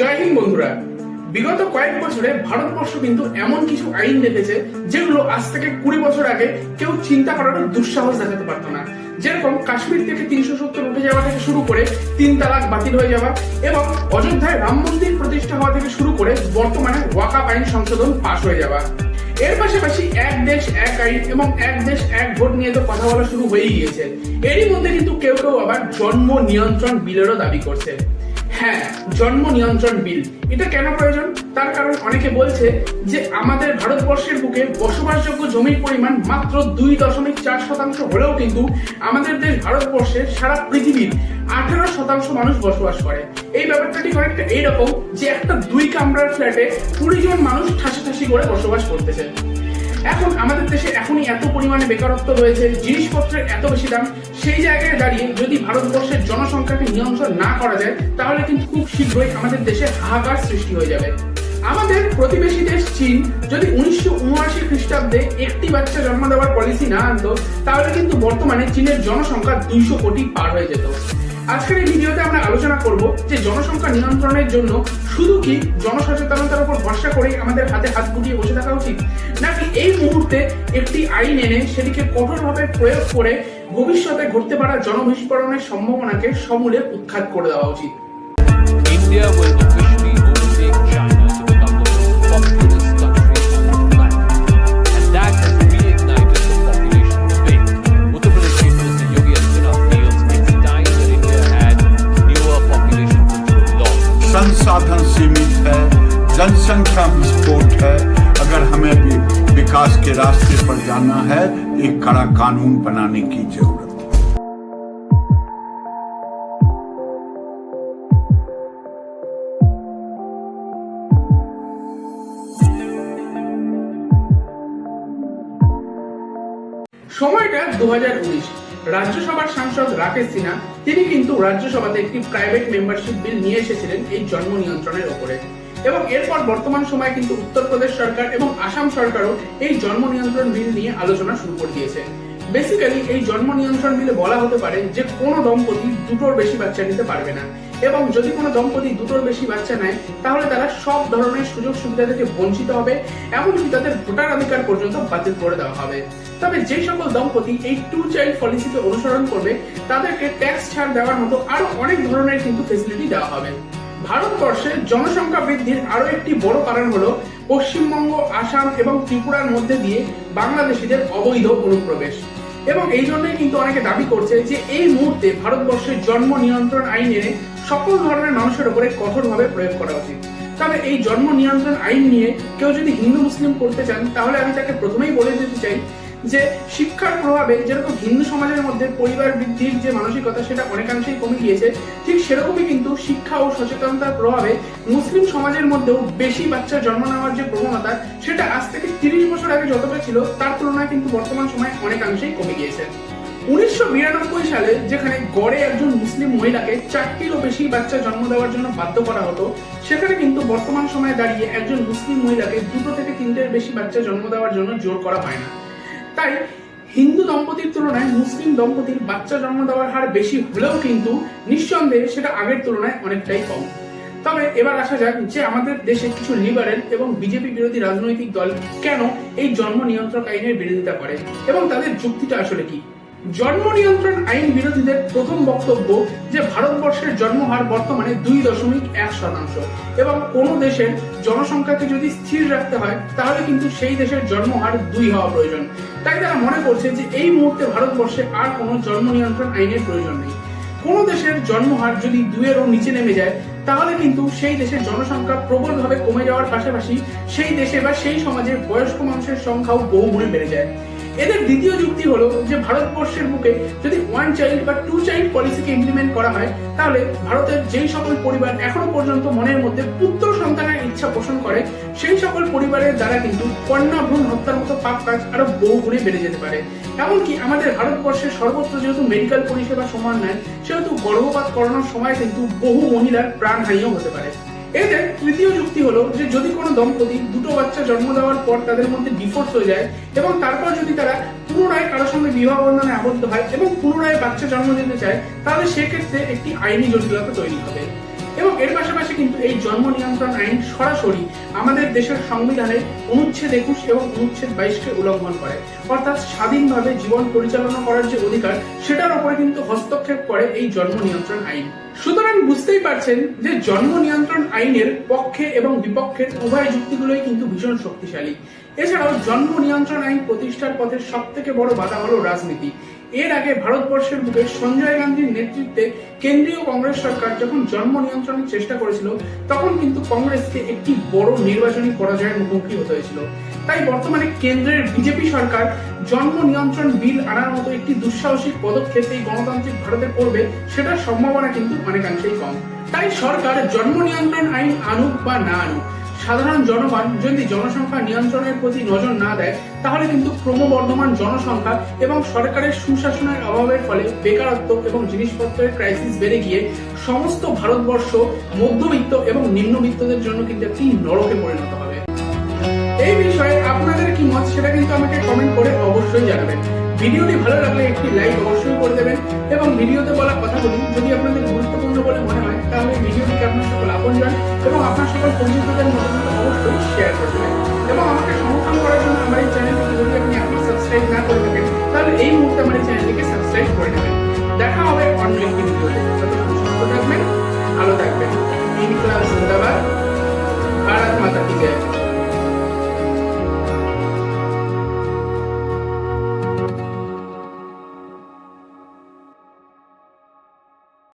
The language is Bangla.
জয় হিন্দ বন্ধুরা। বিগত কয়েক বছরে ভারতবর্ষ কিন্তু এমন কিছু আইন রেখেছে, যেগুলো আজ থেকে কুড়ি বছর আগে কেউ চিন্তা করার দুঃসাহস দেখাতে পারতো না। যেরকম কাশ্মীর থেকে তিনশো সত্তর উঠে যাওয়া থেকে শুরু করে তিন তালাক বাতিল হয়ে যাওয়া এবং অযোধ্যায় রাম মন্দির প্রতিষ্ঠা হওয়া থেকে শুরু করে বর্তমানে ওয়াকা আইন সংশোধন পাশ হয়ে যাওয়া। এর পাশাপাশি এক দেশ, এক আইন এবং এক দেশ, এক ভোট নিয়ে তো কথা বলা শুরু হয়েই গিয়েছে। এরই মধ্যে কিন্তু কেউ কেউ আবার জন্ম নিয়ন্ত্রণ বিলেরও দাবি করছে। হ্যাঁ জন্ম নিয়ন্ত্রণ বিল। এটা কেন প্রয়োজন? তার কারণ অনেকে বলছে যে আমাদের ভারতবর্ষের বুকে বসবাসযোগ্য জমির পরিমাণ মাত্র দুই দশমিক চার শতাংশ হলেও কিন্তু আমাদের দেশ ভারতবর্ষের সারা পৃথিবীর আঠারো শতাংশ মানুষ বসবাস করে। এই ব্যাপারটা ঠিক অনেকটা এইরকম যে একটা দুই কামরার ফ্ল্যাটে কুড়ি জন মানুষ ঠাসি ঠাসি করে বসবাস করতেছে। এখন আমাদের দেশে এখনই এত পরিমাণে বেকারত্ব রয়েছে, জিনিসপত্রের এত বেশি দাম সেই জায়গায় দাঁড়িয়ে যদি ভারতবর্ষের জনসংখ্যাকে নিয়ন্ত্রণ না করা যায়, তাহলে কিন্তু খুব শীঘ্রই আমাদের দেশে হাহাকার সৃষ্টি হয়ে যাবে। আমাদের প্রতিবেশী দেশ চীন, যদি উনিশশো উনআশি খ্রিস্টাব্দে একটি বাচ্চা জন্ম দেওয়ার পলিসি না আনতো, তাহলে কিন্তু বর্তমানে চীনের জনসংখ্যা দুইশো কোটি পার হয়ে যেত। আজকের এই ভিডিওতে আমরা আলোচনা করব যে জনসংখ্যা নিয়ন্ত্রণের জন্য শুধু কি জনসচেতনতার উপর ভরসা করেই আমাদের হাতে হাত গুটিয়ে বসে থাকা উচিত? নাকি এই মুহূর্তে একটি আইন এনে সেটিকে কঠোরভাবে প্রয়োগ করে ভবিষ্যতে ঘটতে পারা জনবিস্ফোরণের সম্ভাবনাকে সমূলে উৎখাত করে দেওয়া উচিত। एक कड़ा कानून बनाने की जरूरत है সময়টা দু রাজ্যসভার সাংসদ রাকেশ সিনহা তিনি কিন্তু রাজ্যসভাতে একটি প্রাইভেট মেম্বারশিপ বিল নিয়ে এসেছিলেন এই জন্ম নিয়ন্ত্রণের ওপরে এবং এরপর বর্তমান সময়ে কিন্তু উত্তরপ্রদেশ সরকার এবং আসাম সরকারও এই জন্ম নিয়ন্ত্রণ বিল নিয়ে আলোচনা শুরু করে দিয়েছে। বেসিক্যালি এই জন্ম নিয়ন্ত্রণ বিলে বলা হতে পারে যে কোনো দম্পতি দুটোর বেশি বাচ্চা নিতে পারবে না। এবং যদি কোনো দম্পতি দুটোর বেশি বাচ্চা নেয়, তাহলে তারা সব ধরনের সুযোগ সুবিধা থেকে বঞ্চিত হবে, এমনকি তাদের ভোটার অধিকার পর্যন্ত বাতিল করে দেওয়া হবে। তবে যে সকল দম্পতি এই টু চাইল্ড পলিসিকে অনুসরণ করবে, তাদেরকে ট্যাক্স ছাড় দেওয়ার মতো আরও অনেক ধরনের কিন্তু ফেসিলিটি দেওয়া হবে। ভারতবর্ষে জনসংখ্যা বৃদ্ধির আরও একটি বড় কারণ হলো পশ্চিমবঙ্গ, আসাম এবং ত্রিপুরার মধ্যে দিয়ে বাংলাদেশিদের অবৈধ অনুপ্রবেশ। এবং এই জন্যই কিন্তু অনেকে দাবি করছে যে এই মুহূর্তে ভারতবর্ষের জন্ম নিয়ন্ত্রণ আইন এনে সকল ধরনের মানুষের উপরে কঠোরভাবে প্রয়োগ করা উচিত। তবে এই জন্ম নিয়ন্ত্রণ আইন নিয়ে কেউ যদি হিন্দু, মুসলিম করতে চান, তাহলে আমি তাকে প্রথমেই বলে দিতে চাই যে শিক্ষার প্রভাবে যেরকম হিন্দু সমাজের মধ্যে পরিবার বৃদ্ধির যে মানসিকতা সেটা অনেকাংশেই কমে গিয়েছে, ঠিক সেরকমই কিন্তু শিক্ষা ও সচেতনতার প্রভাবে মুসলিম সমাজের মধ্যেও বেশি বাচ্চা জন্ম নেওয়ার যে প্রবণতা, সেটা আজ থেকে তিরিশ বছর আগে যতটা ছিল, তার তুলনায় কিন্তু বর্তমান সময়ে অনেকাংশেই কমে গিয়েছে। উনিশশো বিরানব্বই সালে যেখানে গড়ে একজন মুসলিম মহিলাকে চারটিরও বেশি বাচ্চা জন্ম দেওয়ার জন্য বাধ্য করা হতো, সেখানে কিন্তু বর্তমান সময়ে দাঁড়িয়ে একজন মুসলিম মহিলাকে দুটো থেকে তিনটের বেশি বাচ্চা জন্ম দেওয়ার জন্য জোর করা হয় না। তাই হিন্দু দম্পতির তুলনায় মুসলিম দম্পতির বাচ্চা জন্ম দেওয়ার হার বেশি হলেও কিন্তু নিঃসন্দেহে সেটা আগের তুলনায় অনেকটাই কম। তবে এবার আসা যাক যে আমাদের দেশে কিছু লিবারেল এবং বিজেপি বিরোধী রাজনৈতিক দল কেন এই জন্ম নিয়ন্ত্রক আইনের বিরোধিতা করে এবং তাদের যুক্তিটা আসলে কি? জন্ম নিয়ন্ত্রণ আইন বিরোধীদের প্রথম বক্তব্য যে ভারতবর্ষের জন্মহার বর্তমানে দুই দশমিক এক শতাংশ। এবং কোনো দেশের জনসংখ্যাকে যদি স্থির রাখতে হয়, তাহলে কিন্তু সেই দেশের জন্মহার দুই হওয়া প্রয়োজন। তাই তারা মনে করছে যে এই মুহূর্তে ভারতবর্ষে আর কোনো জন্ম নিয়ন্ত্রণ আইনের প্রয়োজন নেই। কোনো দেশের জন্মহার যদি দুইয়েরও নিচে নেমে যায়, তাহলে কিন্তু সেই দেশের জনসংখ্যা প্রবলভাবে কমে যাওয়ার পাশাপাশি সেই দেশে বা সেই সমাজের বয়স্ক মানুষের সংখ্যাও বহু গুণে বেড়ে যায়। এদের দ্বিতীয় যুক্তি হলো যে ভারতবর্ষের বুকে যদি ওয়ান চাইল্ড বা টু চাইল্ড পলিসিকে ইমপ্লিমেন্ট করা হয়, তাহলে ভারতের যেই সকল পরিবার এখনও পর্যন্ত মনের মধ্যে পুত্র সন্তানের ইচ্ছা পোষণ করে, সেই সকল পরিবারের দ্বারা কিন্তু কন্যা ভ্রূণ হত্যার মতো পাপ কাজ আরও বহু গুণে বেড়ে যেতে পারে। এমনকি আমাদের ভারতবর্ষের সর্বত্র যেহেতু মেডিকেল পরিষেবা সমান নয়, সেহেতু গর্ভপাত করানোর সময় কিন্তু বহু মহিলার প্রাণহানিও হতে পারে। এদের তৃতীয় যুক্তি হলো যে যদি কোনো দম্পতি দুটো বাচ্চা জন্ম দেওয়ার পর তাদের মধ্যে ডিফোর্স হয়ে যায় এবং তারপর যদি তারা পুনরায় কারোর সঙ্গে বিবাহ বন্ধনে আবদ্ধ হয় এবং পুনরায় বাচ্চা জন্ম দিতে চায়, তাহলে সেক্ষেত্রে একটি আইনি জটিলতা তৈরি হবে। এবং এর পাশাপাশি কিন্তু এই জন্ম নিয়ন্ত্রণ আইন সরাসরি আমাদের দেশের সংবিধানের অনুচ্ছেদ একুশ এবং অনুচ্ছেদ বাইশকে উল্লঙ্ঘন করে। অর্থাৎ স্বাধীনভাবে জীবন পরিচালনা করার যে অধিকার, সেটার উপরে কিন্তু হস্তক্ষেপ করে এই জন্ম নিয়ন্ত্রণ আইন। সুতরাং বুঝতেই পারছেন যে জন্ম নিয়ন্ত্রণ আইনের পক্ষে এবং বিপক্ষের উভয় যুক্তিগুলোই কিন্তু ভীষণ শক্তিশালী। এছাড়াও জন্ম নিয়ন্ত্রণ আইন প্রতিষ্ঠার পথে সব থেকে বড় বাধা হলো রাজনীতি। এর আগে ভারতবর্ষের বুকে সঞ্জয় গান্ধীর নেতৃত্বে কেন্দ্রীয় কংগ্রেস সরকার যখন জন্ম নিয়ন্ত্রণের চেষ্টা করেছিল, তখন কিন্তু কংগ্রেসকে একটি বড় নির্বাচনী পরাজয়ের মুখোমুখি হতে হয়েছিল। তাই বর্তমানে কেন্দ্রের বিজেপি সরকার জন্ম নিয়ন্ত্রণ বিল আনার মতো একটি দুঃসাহসিক পদক্ষেপ এই গণতান্ত্রিক ভারতে করবে, সেটার সম্ভাবনা কিন্তু অনেকাংশেই কম। তাই সরকার জন্ম নিয়ন্ত্রণ আইন আনুক বা না আনুক সাধারণ জনগণ যদি জনসংখ্যা নিয়ন্ত্রণের প্রতি নজর না দেয়, তাহলে কিন্তু ক্রমবর্ধমান জনসংখ্যা এবং সরকারের সুশাসনের অভাবের ফলে বেকারত্ব এবং জিনিসপত্রের ক্রাইসিস বেড়ে গিয়ে সমস্ত ভারতবর্ষ মধ্যবিত্ত এবং নিম্নবিত্তদের জন্য কিন্তু একটি নরকে পরিণত হবে। এই বিষয়ে আপনাদের কি মত, সেটা কিন্তু আমাকে কমেন্ট করে অবশ্যই জানাবেন। ভিডিওটি ভালো লাগলে একটি লাইক অবশ্যই করে দেবেন এবং ভিডিওতে বলা কথাগুলি যদি আপনাদের গুরুত্বপূর্ণ বলে মনে হয়, তাহলে ভিডিওটি আপনার সকল আপনজন এবং আপনার সকল বন্ধুদের মধ্যে অবশ্যই শেয়ার করে দেবেন। এবং আমাকে সমর্থন করার জন্য আমার এই চ্যানেলটি যদি আপনি এখন সাবস্ক্রাইব না করে থাকেন, তাহলে এই মুহূর্তে আমার এই চ্যানেলটিকে সাবস্ক্রাইব করে নেবেন। দেখা হবে অন্য একটি ভিডিওতে। সুস্থ থাকবেন, ভালো থাকবেন।